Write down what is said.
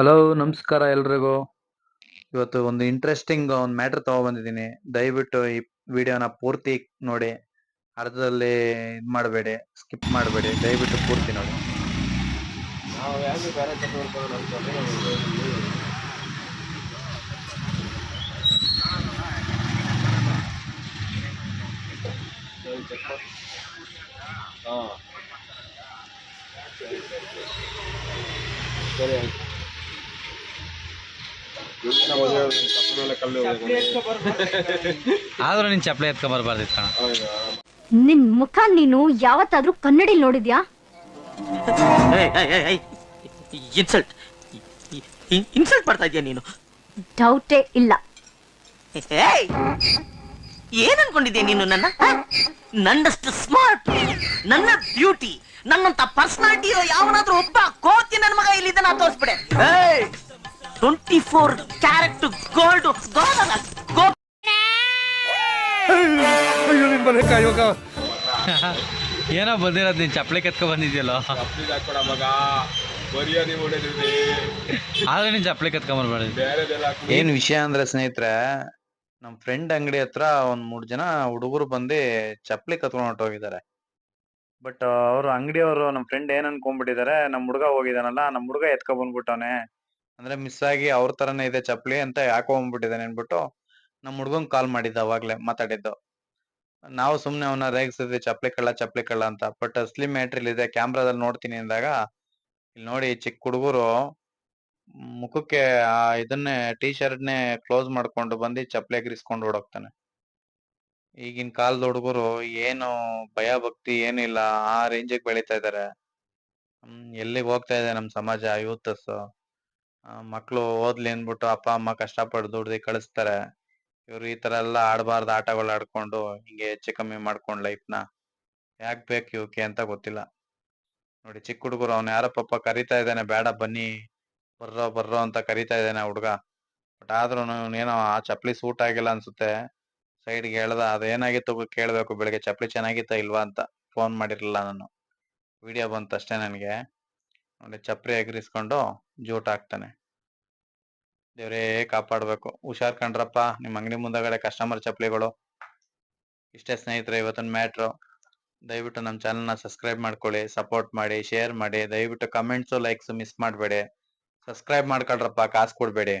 Hello ನಮಸ್ಕಾರ ಎಲ್ರಿಗೂ. ಇವತ್ತು ಒಂದು ಇಂಟ್ರೆಸ್ಟಿಂಗ್ ಒಂದು ಮ್ಯಾಟ್ರ್ ತಗೊಬಂದಿದ್ದೀನಿ. ದಯವಿಟ್ಟು ಈ ವಿಡಿಯೋನ ಪೂರ್ತಿ ನೋಡಿ. ಅರ್ಧದಲ್ಲಿ ಇದು ಮಾಡಬೇಡಿ ಸ್ಕಿಪ್ ಮಾಡಬೇಡಿ. ದಯವಿಟ್ಟು ಪೂರ್ತಿ ನೋಡಿ. ಸರಿ ಆಯ್ತು. ಆದ್ರೂ ನೀನ್ ಚಪ್ಪಲಿ ಎತ್ಕೊಂಡ್ ಬರ್ಬಾರ್ದಿತ್ತು ಕಣ ಹೌದಾ? ನಿನ್ ಮುಖ ನೀನು ಯಾವತ್ತಾದ್ರೂ ಕನ್ನಡಿ ನೋಡಿದ್ಯಾ ಇನ್ಸಲ್ಟ್ ಇನ್ಸಲ್ಟ್ ಮಾಡ್ತಾ ಇದೀಯ ನೀನು ಡೌಟೇ ಇಲ್ಲ ಏಯ್! ಏನ್ ಅನ್ಕೊಂಡಿದ್ಯಾ ನೀನು ನನ್ನ? ನನ್ನಷ್ಟು ಸ್ಮಾರ್ಟ್ ನನ್ನ ಬ್ಯೂಟಿ ನನ್ನಂತ ಪರ್ಸನಾಲಿಟಿ ಇರೋ ಯಾವನಾದ್ರೂ ಒಬ್ಬ ಕೋತಿ ನನ್ನ ಮಗ ಇಲ್ಲಿದ್ದಾನ ತೋರಿಸ್ಬಿಡೆ twenty four carat gold gold ಏನೋ ಬಂದಿರೋದ್ ನೀನ್ ಚಪ್ಪಲಿ ಕೆತ್ಕೊಂಡ್ ಬಂದಿದ್ಯಲ್ಲ? ಆದ್ರೆ ನೀನ್ ಚಪ್ಪಲಿ ಹಾಕ್ಬಿಡಿ. ಏನ್ ವಿಷಯ ಅಂದ್ರೆ ಸ್ನೇಹಿತರೆ ನಮ್ ಫ್ರೆಂಡ್ ಅಂಗಡಿ ಹತ್ರ ಒಂದ್ ಮೂರ್ ಜನ ಹುಡುಗರು ಬಂದು ಚಪ್ಪಲಿ ಕತ್ಕೊಂಡು ಹೊರ್ಟೋಗಿದ್ದಾರೆ. ಬಟ್ ಅವ್ರು ಅಂಗಡಿಯವರು ನಮ್ ಫ್ರೆಂಡ್ ಏನ್ ಅನ್ಕೊಂಡ್ಬಿಟ್ಟಿದ್ದಾರೆ ನಮ್ ಹುಡುಗ ಹೋಗಿದಾನಲ್ಲ ನಮ್ ಹುಡುಗ ಎತ್ಕೊ ಬಂದ್ಬಿಟ್ಟವನೆ. ಅಂದ್ರೆ ಮಿಸ್ ಆಗಿ ಅವ್ರ ತರನೇ ಇದೆ ಚಪ್ಪಲಿ ಅಂತ ಯಾಕೋ ಬಂದ್ಬಿಟ್ಟಿದಾನೆ ಅನ್ಬಿಟ್ಟು ನಮ್ಮ ಹುಡ್ಗಂಗ್ ಕಾಲ್ ಮಾಡಿದ್ದ ಅವಾಗ್ಲೇ ಮಾತಾಡಿದ್ದು. ನಾವು ಸುಮ್ನೆ ಅವನ ರೇಗಿಸಿದ್ವಿ, ಚಪ್ಪಲಿ ಕಳ್ಳ ಚಪ್ಪಲಿ ಕಳ್ಳ ಅಂತ. ಬಟ್ ಅಸ್ಲಿ ಮ್ಯಾಟ್ರಿಲ್ ಇದೆ. ಕ್ಯಾಮ್ರಾದಲ್ಲಿ ನೋಡ್ತೀನಿ ಅಂದಾಗ ಇಲ್ಲಿ ನೋಡಿ ಚಿಕ್ಕ ಹುಡುಗರು ಮುಖಕ್ಕೆ ಆ ಇದನ್ನೇ ಟಿ ಶರ್ಟ್ನೇ ಕ್ಲೋಸ್ ಮಾಡ್ಕೊಂಡು ಬಂದು ಚಪ್ಪಲಿ ಎಗರಿಸ್ಕೊಂಡು ಓಡೋಗ್ತಾನೆ. ಈಗಿನ ಕಾಲದ ಹುಡುಗರು ಏನು ಭಯ, ಭಕ್ತಿ ಏನಿಲ್ಲ ಆ ರೇಂಜಿಗೆ ಬೆಳೀತಾ ಇದಾರೆ. ಎಲ್ಲಿಗೆ ಹೋಗ್ತಾ ಇದೆ ನಮ್ ಸಮಾಜ ಯೂತಸ್ ಮಕ್ಳು ಓದ್ಲಿ ಅಂದ್ಬಿಟ್ಟು ಅಪ್ಪ, ಅಮ್ಮ ಕಷ್ಟಪಟ್ಟು ದುಡ್ದು ಕಳಿಸ್ತಾರೆ. ಇವ್ರು ಈ ತರ ಎಲ್ಲ ಆಡಬಾರ್ದು ಆಟಗಳು ಆಡ್ಕೊಂಡು, ಹಿಂಗೆ ಹೆಚ್ಚು ಕಮ್ಮಿ ಮಾಡ್ಕೊಂಡು ಲೈಫ್ನ ಯಾಕ್ ಬೇಕು ಇವಕ್ಕೆ ಅಂತ ಗೊತ್ತಿಲ್ಲ. ನೋಡಿ, ಚಿಕ್ಕ ಹುಡುಗರು, ಅವ್ನ ಯಾರೋ ಪಾಪ ಕರಿತಾ ಇದ್ದಾನೆ, ಬೇಡ ಬನ್ನಿ, ಬರ್ರೋ ಬರ್ರೋ ಅಂತ ಕರಿತಾ ಇದ್ದಾನೆ ಹುಡುಗ. ಬಟ್ ಆದ್ರೂ ಏನೋ, ಆ, ಚಪ್ಪಲಿ ಸೂಟ್ ಆಗಿಲ್ಲ ಅನ್ಸುತ್ತೆ. ಸೈಡ್ಗೆ ಹೇಳ್ದ ಅದೇನಾಗಿತ್ತು ಕೇಳಬೇಕು, ಬೆಳಿಗ್ಗೆ ಚಪ್ಪಲಿ ಚೆನ್ನಾಗಿತ್ತಾ ಇಲ್ವಾ ಅಂತ. ಫೋನ್ ಮಾಡಿರಲಿಲ್ಲ ನಾನು. ವಿಡಿಯೋ ಬಂತು ಅಷ್ಟೇ ನನಗೆ. ನೋಡಿ ಚಪ್ಪಲಿ ಎಗರಿಸ್ಕೊಂಡು ಜೂಟ್ ಹಾಕ್ತಾನೆ. ದೇವ್ರೇ ಕಾಪಾಡ್ಬೇಕು. ಹುಷಾರ್ ಕಂಡ್ರಪ್ಪ, ನಿಮ್ ಅಂಗಡಿ ಮುಂದಗಡೆ ಕಸ್ಟಮರ್ ಚಪ್ಪಲಿಗಳು ಇಷ್ಟೇ ಸ್ನೇಹಿತರೆ, ಇವತ್ತಿನ ಮ್ಯಾಟ್ರು. ದಯವಿಟ್ಟು ನಮ್ಮ ಚಾನಲ್ನ ಸಬ್ಸ್ಕ್ರೈಬ್ ಮಾಡ್ಕೊಳ್ಳಿ ಸಪೋರ್ಟ್ ಮಾಡಿ ಶೇರ್ ಮಾಡಿ. ದಯವಿಟ್ಟು ಕಮೆಂಟ್ಸು ಲೈಕ್ಸ್ ಮಿಸ್ ಮಾಡಬೇಡಿ. ಸಬ್ಸ್ಕ್ರೈಬ್ ಮಾಡ್ಕೊಳ್ರಪ್ಪ, ಕಾಸು ಕೊಡಬೇಡಿ.